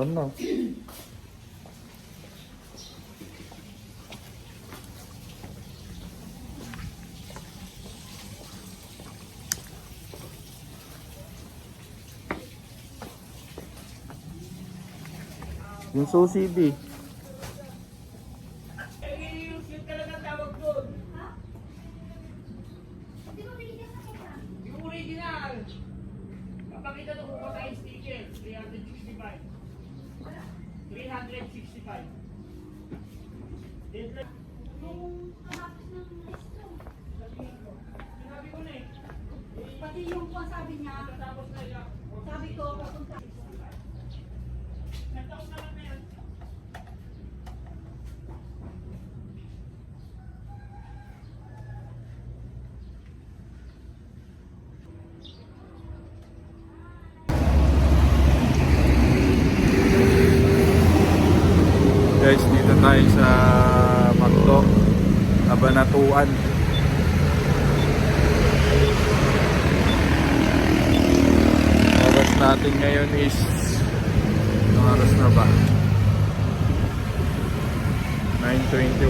Ano? Yung susi. Yung original. Papakita ko kung tayo sticker. 365. 365. Deadline. Sinabi ko na eh. Pati yung po sabi niya, sabi ko, papunta. Nagtaon na na. Guys, dito tayo sa Makto, Kabanatuan. Oras natin ngayon is Anong oras na ba? 9.21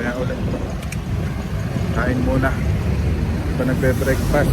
Kaya ulit. Kain muna. Pa nagbe-breakfast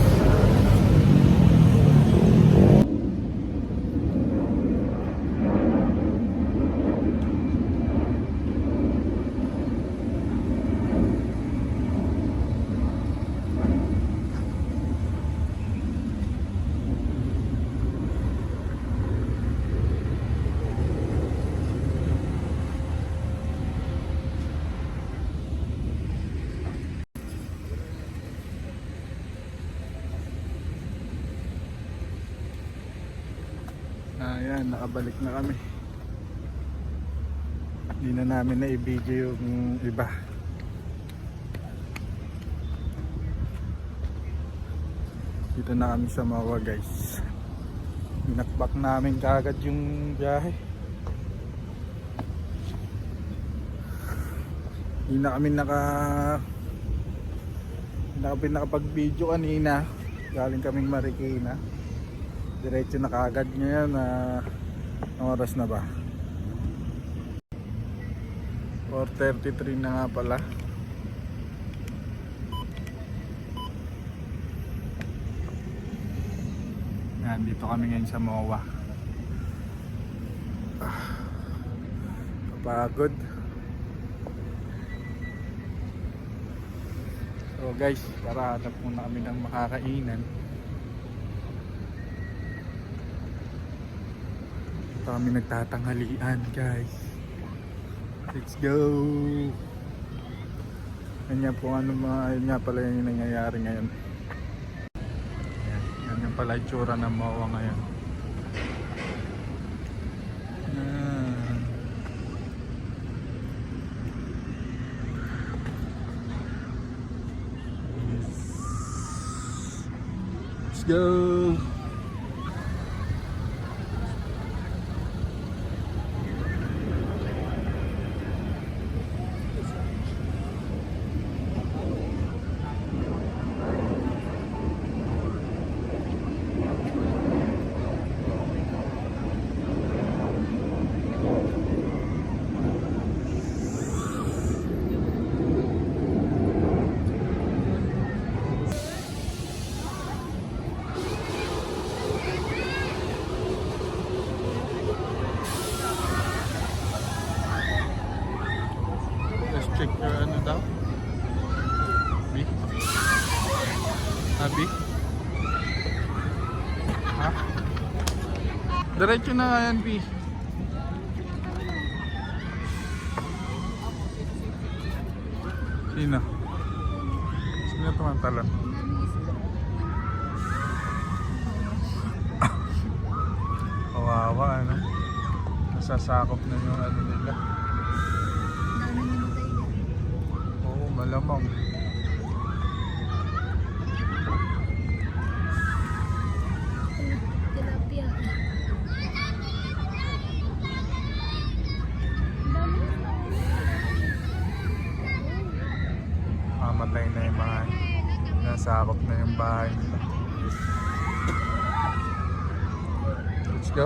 Ayan, nakabalik na kami. Hindi na namin na i-video yung iba. Dito na kami sa Mawa guys. Binakbak namin kagad yung biyahe. Hindi na kami naka hindi na kami nakapag-video kanina. Galing kaming Marikina. Diretso na kaagad ngayon na ang oras na ba? 4.33 na nga pala. Yan, dito kami ngayon sa MOA. Ah, kapagod. So guys, para hanap muna kami ng makakainan. Ito kami nagtatanghalian guys. Let's go! Ganyan po ano mga, yun nga pala yung nangyayari ngayon. Yan, yan yung pala itsura ng MOA ngayon. Yan. Let's go! Let's check your ano daw. B? Ah, B? Ha? Diretso na nga yan, B. Sino? Sino tumantalon? Kawawa, ano? Nasasakop na yung ano nila. Oo, malamang. Tilapia. Mamatay na yung mga nasakop na yung bahay nila. Let's go.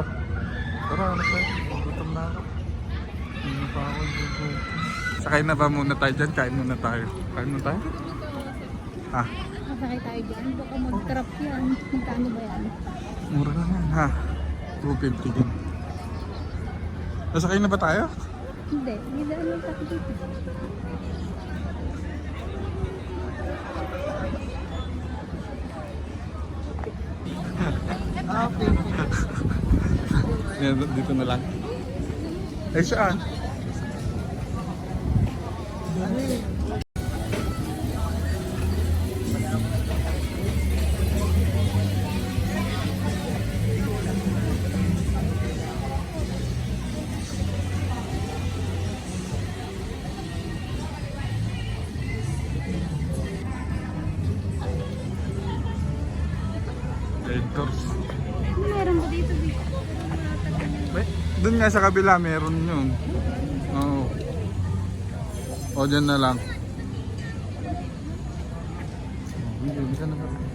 Tara, ano tayo? Gutom na ako. Hindi pa ako gugutom. Sakay na ba muna tayo dyan? Kain muna tayo. Kain muna tayo? Ha? Masakay tayo dyan. Baka mag-trap yan. Magkano ba yan? Mura naman ha. 250 din. Nasakay na ba tayo? Hindi. Hindi na lang tayo dito. dito na lang. Eh saan? Red nga sa kabila meron yun. Oo. O dyan na lang. Oh, hindi, bisa na ba?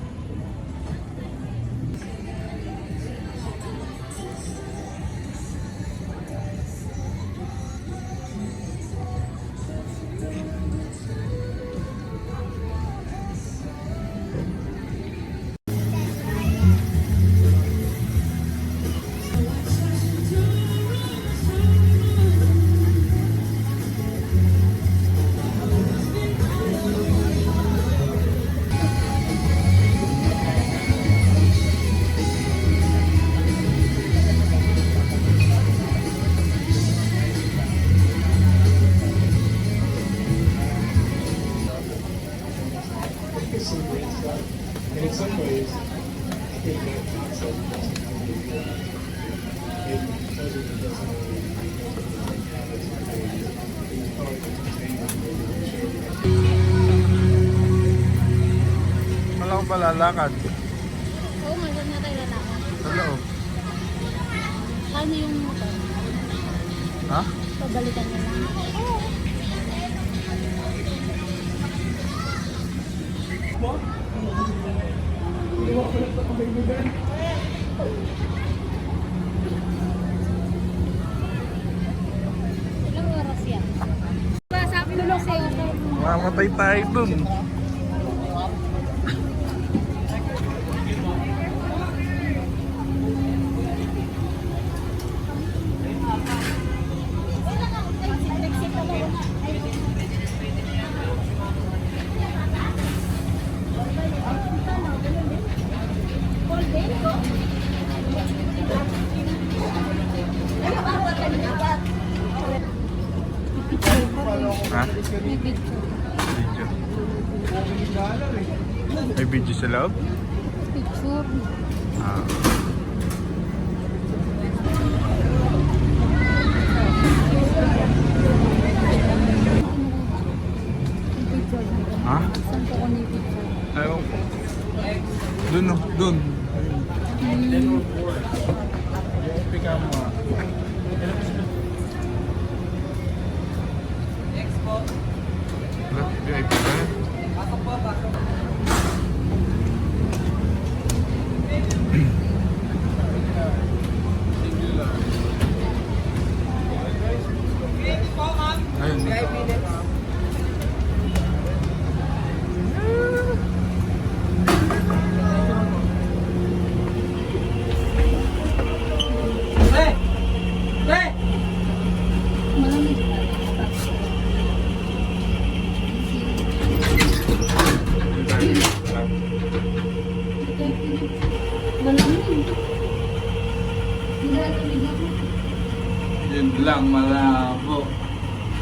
Pa lalakad. Oo, oh, na tayo lalakad. Sa loob. Ano yung motor? Ha? Pabalikan niya lang. Ilang oras yan? Mamatay tayo dun.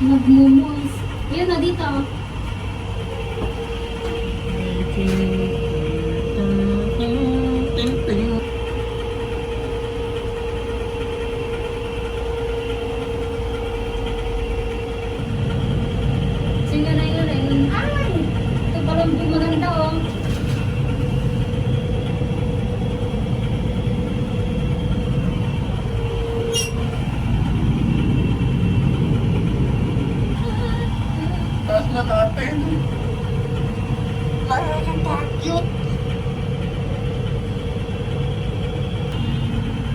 Nagmumos. Yun na dito. Ting ting. Sige na yun eh. Ay! Ito palang maganda oh. Taas na natin. Nakakatakot.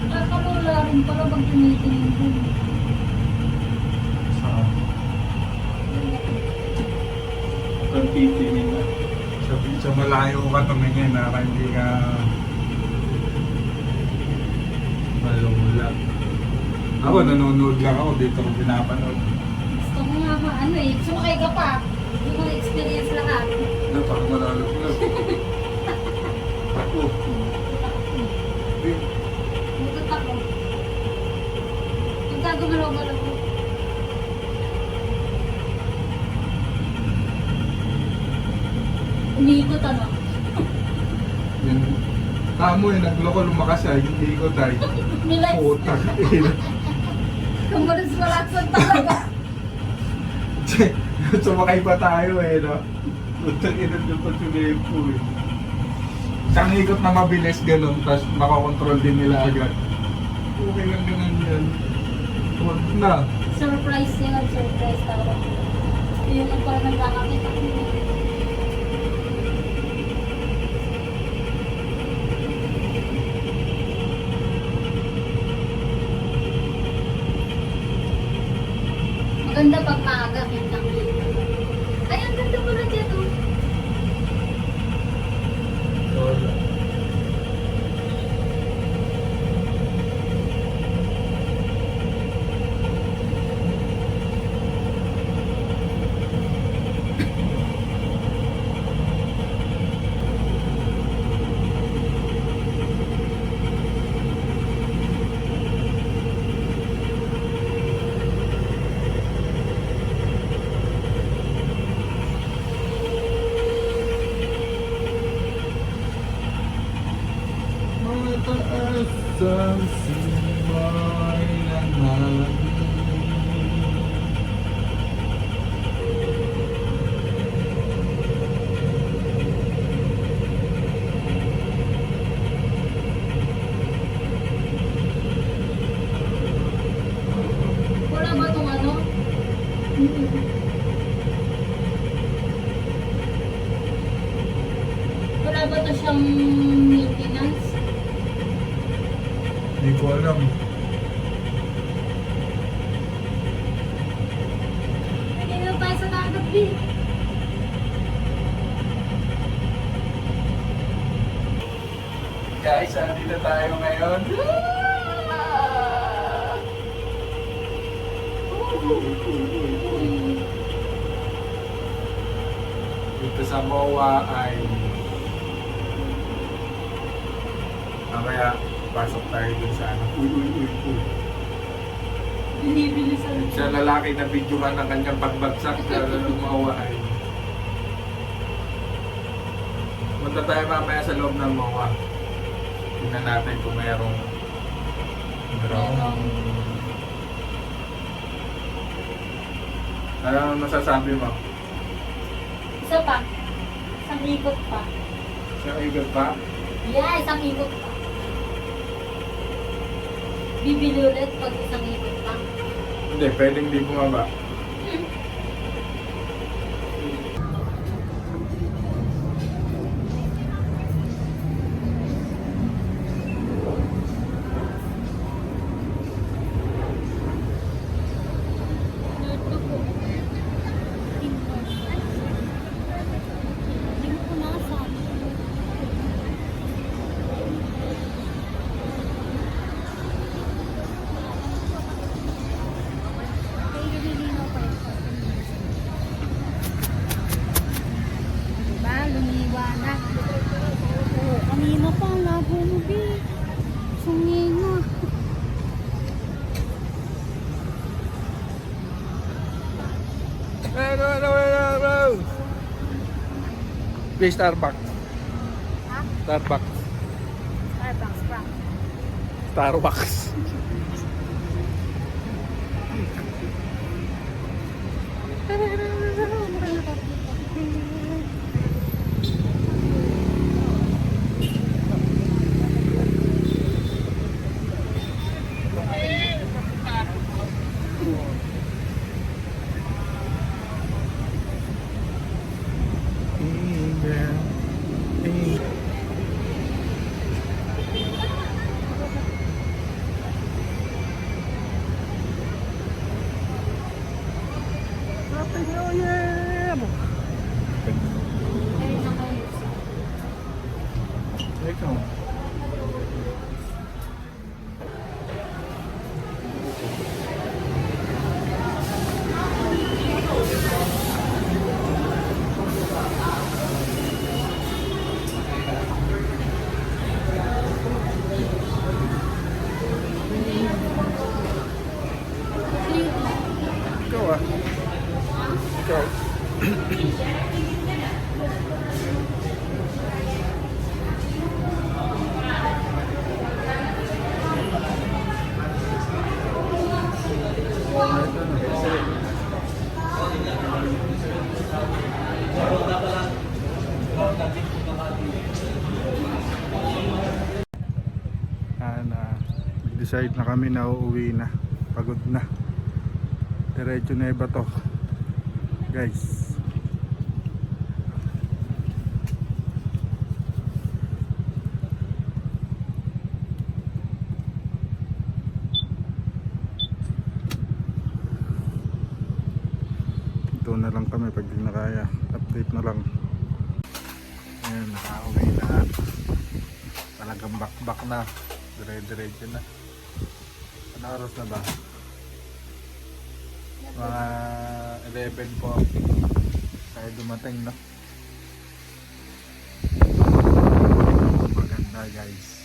Nakalula rin pala pag tumitingin dun. Saan? Kung titingin na. Sa, sa malayo ka tumingin na hindi ka malula. Ako nanonood lang ako dito ko pinapanood. Gusto ko nga ano eh, sumakay ka pa. Hindi ko na-experience lahat. Na parang malalaglag. Ako. Eh, Butot ako. Pagka gumalaw-galaw ko. Umiikot ano? Yun. Tamo eh, nagloko lumakas siya, hindi ko tayo. Nilay. Putak. Kamaras malaksan talaga. Sumakay pa tayo eh, no? Putak ina yung pagsulihin po eh. Isang ikot na mabilis ganun, tapos makakontrol din nila agad. Okay lang ganun yan. Huwag na. Surprise yun, surprise tawag. Yun ang parang nagkakakit ako. Maganda pag maaga, kita. Ay, ang ganda pala dyan, oh. Mataas ang simay na natin. Wala ba itong ano? Wala ba ito siyang maintenance? Hindi ko alam. Pwede na tayo sa dagat, B. Guys, andito tayo ngayon. Dito sa MOA ay mamaya pasok tayo dun sa ano. Uy, uy, uy, uy. Sa lalaki na videohan ng kanyang pagbagsak sa MOA ay Punta tayo mamaya sa loob ng MOA. Tingnan natin kung mayroong Merong- Ano masasabi mo? Isa pa. Isang ikot pa. Siyang igot pa? Yeah, isang ikot pa. Bibili ulit pag isang ikot. Hindi, pwedeng di bumaba. Birthday Starbucks. Ha? Starbucks. Starbucks pa. Starbucks. Starbucks. decide na kami na uuwi na. Pagod na. Diretso na iba to. Guys. Ito na lang kami pag di na kaya. Update na lang. Ayan, nakauwi na. Talagang bakbak na. Dire-diretso na. Oras na ba? Mga 11 po. Tayo dumating, no? Maganda guys.